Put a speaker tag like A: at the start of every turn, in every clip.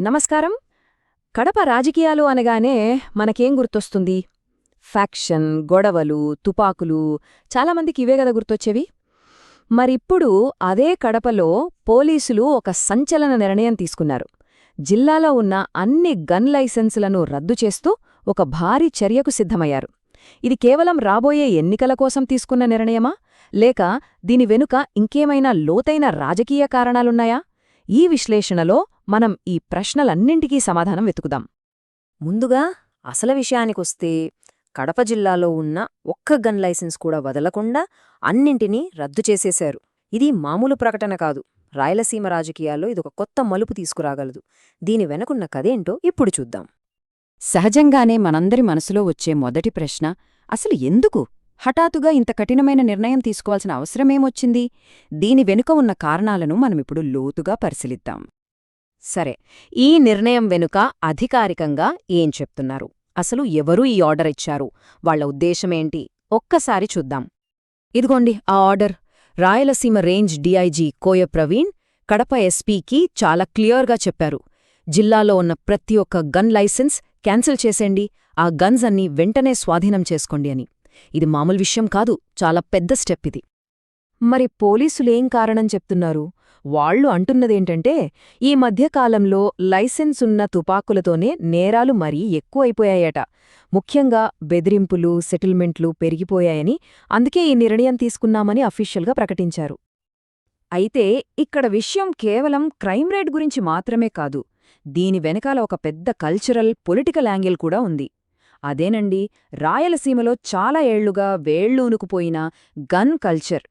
A: నమస్కారం. కడప రాజకీయాలు అనగానే మనకేం గుర్తొస్తుంది? ఫ్యాక్షన్ గొడవలు తుపాకులు చాలామందికి ఇవే కదా గుర్తొచ్చేవి. మరిప్పుడు అదే కడపలో పోలీసులు ఒక సంచలన నిర్ణయం తీసుకున్నారు. జిల్లాలో ఉన్న అన్ని గన్ లైసెన్సులను రద్దు చేస్తూ ఒక భారీ చర్యకు సిద్ధమయ్యారు. ఇది కేవలం రాబోయే ఎన్నికల కోసం తీసుకున్న నిర్ణయమా? లేక దీని వెనుక ఇంకేమైనా లోతైన రాజకీయ కారణాలున్నాయా? ఈ విశ్లేషణలో మనం ఈ ప్రశ్నలన్నింటికీ సమాధానం వెతుకుదాం.
B: ముందుగా అసలు విషయానికొస్తే కడప జిల్లాలో ఉన్న ఒక్క గన్ లైసెన్స్ కూడా వదలకుండా అన్నింటినీ రద్దు చేసేశారు. ఇది మామూలు ప్రకటన కాదు. రాయలసీమ రాజకీయాల్లో ఇదొక కొత్త మలుపు తీసుకురాగలదు. దీని వెనకున్న కథేంటో ఇప్పుడు చూద్దాం.
A: సహజంగానే మనందరి మనసులో వచ్చే మొదటి ప్రశ్న అసలు ఎందుకు? హఠాత్తుగా ఇంత కఠినమైన నిర్ణయం తీసుకోవాల్సిన అవసరమేమొచ్చింది? దీని వెనుక ఉన్న కారణాలను మనమిప్పుడు లోతుగా పరిశీలిద్దాం. సరే ఈ నిర్ణయం వెనుక అధికారికంగా ఏం చెప్తున్నారు? అసలు ఎవరు ఈ ఆర్డర్ ఇచ్చారు? వాళ్ళ ఉద్దేశమేంటి? ఒక్కసారి చూద్దాం. ఇదిగోండి ఆ order. Rayalaseema range DIG Koya Praveen Kadapa ఎస్పీకి చాలా క్లియర్గా చెప్పారు. జిల్లాలో ఉన్న ప్రతి ఒక్క గన్ లైసెన్స్ క్యాన్సిల్ చేసేండి ఆ గన్స్ అన్నీ వెంటనే స్వాధీనం చేసుకోండి అని. ఇది మామూలు విషయం కాదు చాలా పెద్ద స్టెప్ ఇది. మరి పోలీసులేం కారణం చెప్తున్నారు? వాళ్ళు అంటున్నదేంటంటే ఈ మధ్యకాలంలో లైసెన్సున్న తుపాకులతోనే నేరాలు మరీ ఎక్కువైపోయాయట. ముఖ్యంగా బెదిరింపులు సెటిల్మెంట్లు పెరిగిపోయాయని అందుకే ఈ నిర్ణయం తీసుకున్నామని అఫీషియల్గా ప్రకటించారు. అయితే ఇక్కడ విషయం కేవలం క్రైమ్ రేట్ గురించి మాత్రమే కాదు దీని వెనకాల ఒక పెద్ద కల్చరల్ పొలిటికల్ యాంగిల్ కూడా ఉంది. అదేనండి రాయలసీమలో చాలా ఏళ్ళుగా వేళ్ళూనుకుపోయిన గన్ కల్చర్.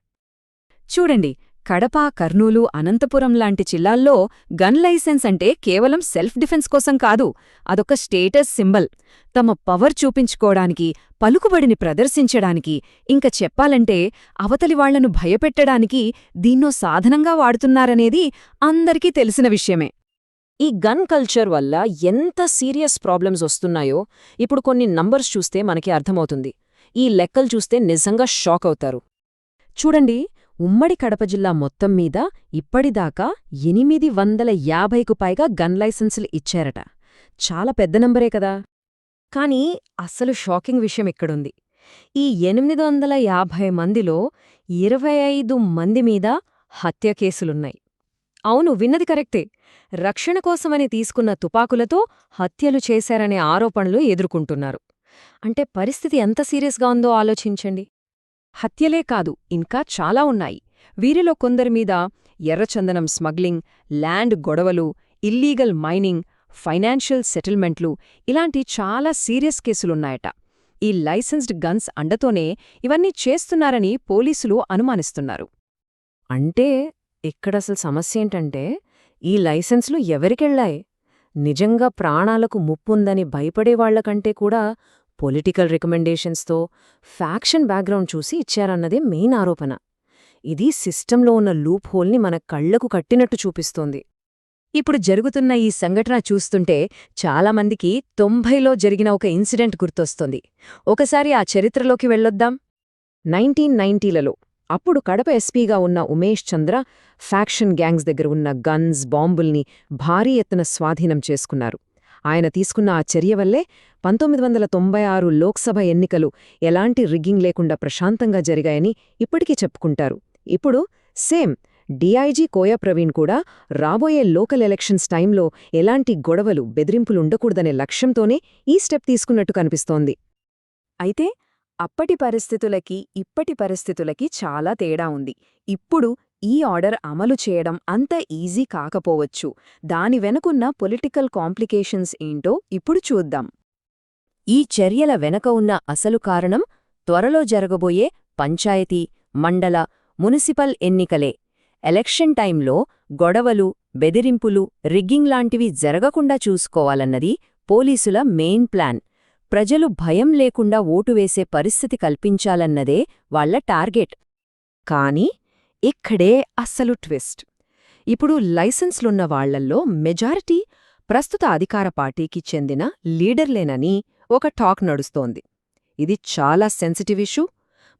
A: చూడండి కడప కర్నూలు అనంతపురం లాంటి జిల్లాల్లో గన్ లైసెన్స్ అంటే కేవలం సెల్ఫ్ డిఫెన్స్ కోసం కాదు అదొక స్టేటస్ సింబల్. తమ పవర్ చూపించుకోడానికి పలుకుబడిని ప్రదర్శించడానికి ఇంక చెప్పాలంటే అవతలి వాళ్ళను భయపెట్టడానికి దీన్నో సాధనంగా వాడుతున్నారనేది అందరికీ తెలిసిన విషయమే.
B: ఈ గన్ కల్చర్ వల్ల ఎంత సీరియస్ ప్రాబ్లమ్స్ వస్తున్నాయో ఇప్పుడు కొన్ని నంబర్స్ చూస్తే మనకి అర్థమవుతుంది. ఈ లెక్కలు చూస్తే నిజంగా షాక్ అవుతారు.
A: చూడండి ఉమ్మడి కడప జిల్లా మొత్తం మీద ఇప్పటిదాకా ఎనిమిది వందల యాభైకు పైగా గన్ లైసెన్సులు ఇచ్చారట. చాలా పెద్ద నంబరే కదా. కానీ అస్సలు షాకింగ్ విషయం ఇక్కడుంది. ఈ ఎనిమిది వందల యాభై మందిలో ఇరవై ఐదు మంది మీద హత్య కేసులున్నాయి. అవును విన్నది కరెక్టే. రక్షణ కోసమని తీసుకున్న తుపాకులతో హత్యలు చేశారనే ఆరోపణలు ఎదుర్కొంటున్నారు. అంటే పరిస్థితి ఎంత సీరియస్గా ఉందో ఆలోచించండి. హత్యలే కాదు ఇంకా చాలా ఉన్నాయి. వీరిలో కొందరి మీద ఎర్రచందనం స్మగ్లింగ్ ల్యాండ్ గొడవలు ఇల్లీగల్ మైనింగ్ ఫైనాన్షియల్ సెటిల్మెంట్లు ఇలాంటి చాలా సీరియస్ కేసులున్నాయట. ఈ లైసెన్స్డ్ గన్స్ అండతోనే ఇవన్నీ చేస్తున్నారని పోలీసులు అనుమానిస్తున్నారు.
B: అంటే ఇక్కడసలు సమస్య ఏంటంటే ఈ లైసెన్స్లు ఎవరికెళ్ళాయి నిజంగా ప్రాణాలకు ముప్పుందని భయపడేవాళ్ళకంటే కూడా పొలిటికల్ రికమెండేషన్స్తో ఫ్యాక్షన్ బ్యాక్గ్రౌండ్ చూసి ఇచ్చారన్నదే మెయిన్ ఆరోపణ. ఇది సిస్టంలో ఉన్న లూప్ హోల్ని మన కళ్ళకు కట్టినట్టు చూపిస్తోంది.
A: ఇప్పుడు జరుగుతున్న ఈ సంఘటన చూస్తుంటే చాలామందికి తొంభైలో జరిగిన ఒక ఇన్సిడెంట్ గుర్తొస్తుంది. ఒకసారి ఆ చరిత్రలోకి వెళ్ళొద్దాం. నైన్టీన్ నైన్టీలలో అప్పుడు కడప ఎస్పీగా ఉన్న ఉమేష్ చంద్ర ఫ్యాక్షన్ గ్యాంగ్స్ దగ్గర ఉన్న గన్స్ బాంబుల్ని భారీ ఎత్తున స్వాధీనం చేసుకున్నారు. ఆయన తీసుకున్న ఆ చర్య వల్లే పంతొమ్మిది వందల తొంభై ఆరు లోక్సభ ఎన్నికలు ఎలాంటి రిగ్గింగ్ లేకుండా ప్రశాంతంగా జరిగాయని ఇప్పటికీ చెప్పుకుంటారు. ఇప్పుడు సేమ్ డిఐజీ కోయా ప్రవీణ్ కూడా రాబోయే లోకల్ ఎలక్షన్స్ టైంలో ఎలాంటి గొడవలు బెదిరింపులుండకూడదనే లక్ష్యంతోనే ఈ స్టెప్ తీసుకున్నట్టు కనిపిస్తోంది. అయితే అప్పటి పరిస్థితులకి ఇప్పటి పరిస్థితులకి చాలా తేడా ఉంది. ఇప్పుడు ఈ ఆర్డర్ అమలు చేయడం అంత ఈజీ కాకపోవచ్చు. దాని వెనుకున్న పొలిటికల్ కాంప్లికేషన్స్ ఏంటో ఇప్పుడు చూద్దాం. ఈ చర్యల వెనక ఉన్న అసలు కారణం త్వరలో జరగబోయే పంచాయతీ మండల మునిసిపల్ ఎన్నికలే. ఎలక్షన్ టైంలో గొడవలు బెదిరింపులు రిగ్గింగ్ లాంటివి జరగకుండా చూసుకోవాలన్నది పోలీసుల మెయిన్ ప్లాన్. ప్రజలు భయం లేకుండా ఓటు వేసే పరిస్థితి కల్పించాలన్నదే వాళ్ళ టార్గెట్. కానీ ఇక్కడే అస్సలు ట్విస్ట్. ఇప్పుడు లైసెన్స్లున్న వాళ్ళల్లో మెజారిటీ ప్రస్తుత అధికార పార్టీకి చెందిన లీడర్లేనని ఒక టాక్ నడుస్తోంది. ఇది చాలా సెన్సిటివ్ ఇష్యూ.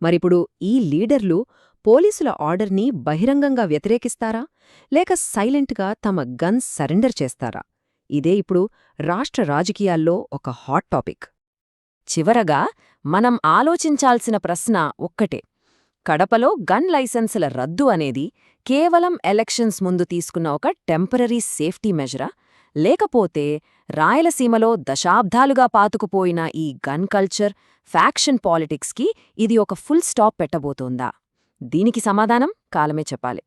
A: మరిప్పుడు ఈ లీడర్లు పోలీసుల ఆర్డర్ని బహిరంగంగా వ్యతిరేకిస్తారా? లేక సైలెంట్గా తమ గన్స్ సరెండర్ చేస్తారా? ఇదే ఇప్పుడు రాష్ట్ర రాజకీయాల్లో ఒక హాట్ టాపిక్. చివరగా మనం ఆలోచించాల్సిన ప్రశ్న ఒక్కటే. కడపలో గన్ లైసెన్సుల రద్దు అనేది కేవలం ఎలక్షన్స్ ముందు తీసుకున్న ఒక టెంపరరీ సేఫ్టీ మెజరా? లేకపోతే రాయలసీమలో దశాబ్దాలుగా పాతుకుపోయిన ఈ గన్ కల్చర్ ఫ్యాక్షన్ పాలిటిక్స్కి ఇది ఒక ఫుల్ స్టాప్ పెట్టబోతోందా? దీనికి సమాధానం కాలమే చెప్పాలి.